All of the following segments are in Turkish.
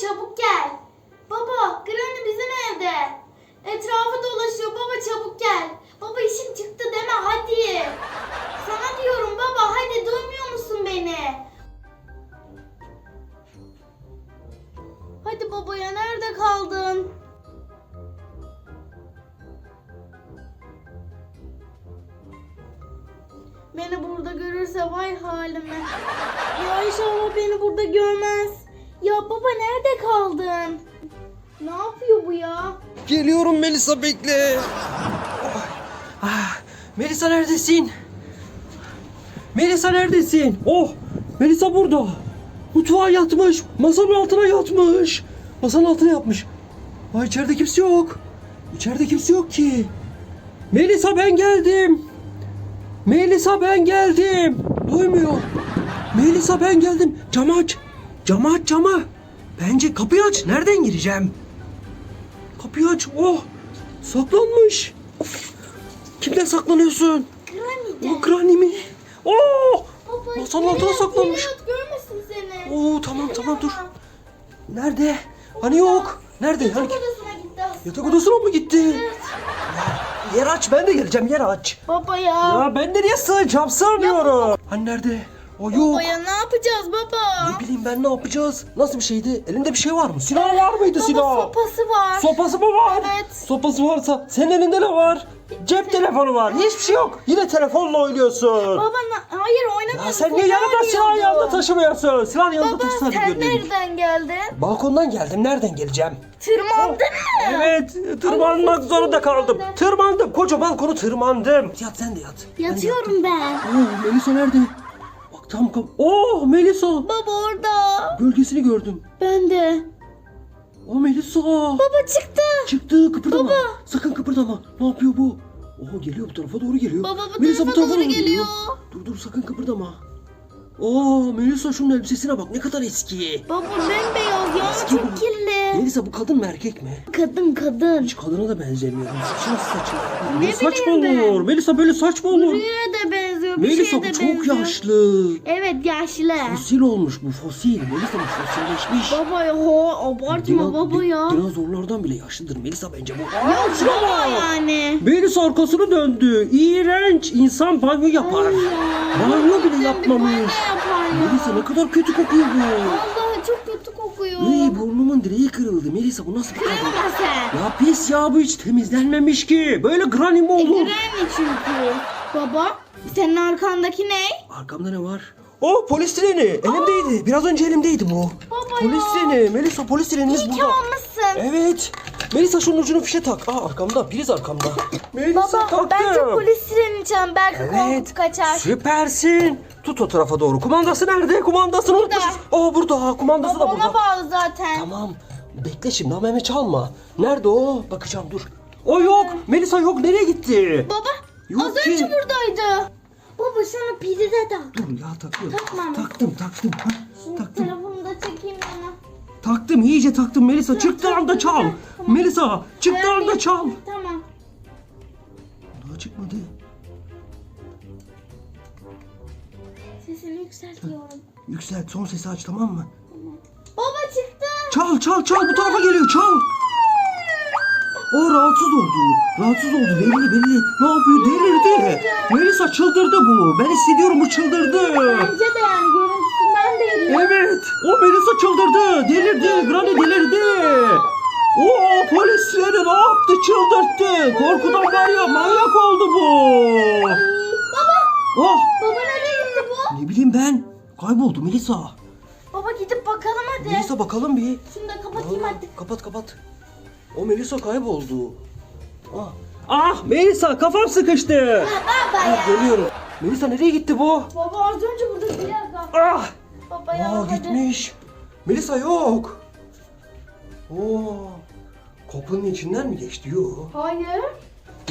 çabuk gel. Baba Granny bizim evde. Etrafı dolaşıyor baba çabuk gel. Baba işim çıktı deme hadi. Sana diyorum baba hadi duymuyor musun beni? Hadi baba ya nerede kaldın? Beni burada görürse vay halime. Ya inşallah beni burada görmez. Ya baba nerede kaldın? Ne yapıyor bu ya? Geliyorum Melisa bekle. Ah, Melisa neredesin? Melisa neredesin? Oh Melisa burada. Mutfağa yatmış. Masanın altına yatmış. Masanın altına yatmış. Ay içeride kimse yok. İçeride kimse yok ki. Melisa ben geldim. Melisa ben geldim. Duymuyor. Melisa ben geldim. Camı aç. Camı aç camı. Bence kapıyı aç. Nereden gireceğim? Kapıyı aç. Oh! Saklanmış. Kimden saklanıyorsun? Granny'de. O Granny mi? Oh! Baba, Masanın altına saklanmış. Görmesin seni. Oo tamam tamam dur. Nerede? Hani yok? Nerede? Yatak Hani... odasına gitti aslında. Yatak odasına mı gitti? Evet. Yer aç ben de geleceğim yer aç. Baba ya. Ya ben nereye sığacağım sığmıyorum. Hani nerede? O yok. Baba ya ne yapacağız baba? Ne bileyim ben ne yapacağız? Nasıl bir şeydi? Elinde bir şey var mı? Silah var mıydı Baba silah? sopası var. Sopası mı var? Evet. Sopası varsa senin elinde ne var? Cep telefonu var. Hiçbir şey yok. Yine telefonla oynuyorsun. Baba na- hayır oynamıyorum. Ya sen niye yanında silah yanında taşımıyorsun? Silah yanında Baba taşısan sen nereden geldin? Balkondan geldim. Nereden geleceğim? Tırmandın mı? Evet, tırmanmak Ay, zorunda kaldım. Tırmandım. Koca balkonu tırmandım. Yat sen de yat. Ben de Yatıyorum ben. Oo, Melisa nerede? Tam kap... Oh Melisa. Baba orada. Gölgesini gördüm. Ben de. O Melisa. Baba çıktı. Çıktı kıpırdama. Baba. Sakın kıpırdama. Ne yapıyor bu? Oo geliyor bu tarafa doğru geliyor. Baba bu Melisa tarafa doğru doğru geliyor. Dur dur sakın kıpırdama. Oo Melisa şunun elbisesine bak ne kadar eski. Baba bembeyaz ya Eski bu. çok kirli. Melisa bu kadın mı erkek mi? Kadın kadın. Hiç kadına da benzemiyor. Saçı nasıl saçı? Ne Böyle saç mı bileyim ben. olur? Melisa böyle saç mı olur? Buraya da benziyor. Bir Melisa şeye de çok benziyor. yaşlı. Evet yaşlı. Fosil olmuş bu fosil. Melisa fosilleşmiş. Baba ya ho, abartma Dino- baba di- ya. Dinozorlardan bile yaşlıdır Melisa bence bu. Yok baba yani. Melisa arkasını döndü. İğrenç. İnsan banyo yapar. Banyo bile yapmamış. Ne yapar ya? Melisa ne kadar kötü kokuyor bu. Vallahi çok kötü kokuyor. Iy burnumun direği kırıldı. Melisa bu nasıl bir kadın? Kırılma sen. Ya pis ya bu hiç temizlenmemiş ki. Böyle granny mi olur? Granny çünkü. Baba senin arkandaki ne? Arkamda ne var? O polis treni. Elimdeydi. Biraz önce elimdeydi bu. Baba Polis ya. treni. Melisa polis trenimiz İyi ki burada. almışsın. Evet. Melisa şunun ucunu fişe tak. Aa arkamda. Priz arkamda. Melisa Baba taktım. bence polis sireni çağın belki Evet. korkup kaçar. Süpersin. Tut o tarafa doğru. Kumandası nerede? Kumandasını Burada. unutmuşuz. Aa burada. Kumandası Baba da burada. ona bağlı zaten. Tamam. Bekle şimdi ama hemen çalma. Nerede o? Bakacağım dur. O yok. Melisa yok. Nereye gitti? Baba Yok az ki. önce buradaydı. Baba pide de tak. Dur ya takıyorum. Takmam. Taktım taktım. Ha, Şimdi taktım. telefonumu da çekeyim yana. Taktım iyice taktım Melisa. Tamam, anda çal. tamam. Melisa çıktığı anda Ayarlayayım. çal. Tamam. Daha çıkmadı. Sesini yükseltiyorum. Yükselt son sesi aç tamam mı? Baba çıktı. Çal çal çal bu tarafa geliyor çal. O rahatsız oldu. Rahatsız oldu belli belli. Ne yapıyor delirdi. Melisa çıldırdı bu. Ben hissediyorum bu çıldırdı. Bence de yani görüntüsünden belli. Evet. O Melisa çıldırdı. Delirdi. Granny delirdi. Oo polisleri ne yaptı çıldırttı. Korkudan var ya manyak oldu bu. Baba. Oh Baba nereye gitti bu? ne bileyim ben. Kayboldu Melisa. Baba gidip bakalım hadi. Melisa bakalım bir. Şunu da kapatayım hadi. Kapat kapat. O Melisa kayboldu. Ah, ah Melisa kafam sıkıştı. Baba ya. Ah, geliyorum. Melisa nereye gitti bu? Baba az önce burada bir yerde. Ah! Baba ya Aa hadi. gitmiş. Melisa yok. Oo. Kapının içinden mi geçti? Yok. Hayır.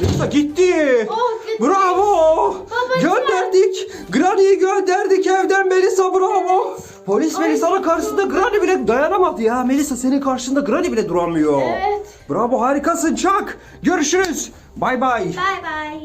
Melisa gitti. Oh gitti. Bravo. Baba, gönderdik. Granny'yi gönderdik evden Melisa bravo. Polis Melisa'nın karşısında Granny bile dayanamadı ya. Melisa senin karşında Granny bile duramıyor. Evet. Bravo harikasın Çak. Görüşürüz. Bay bay. Bay bay.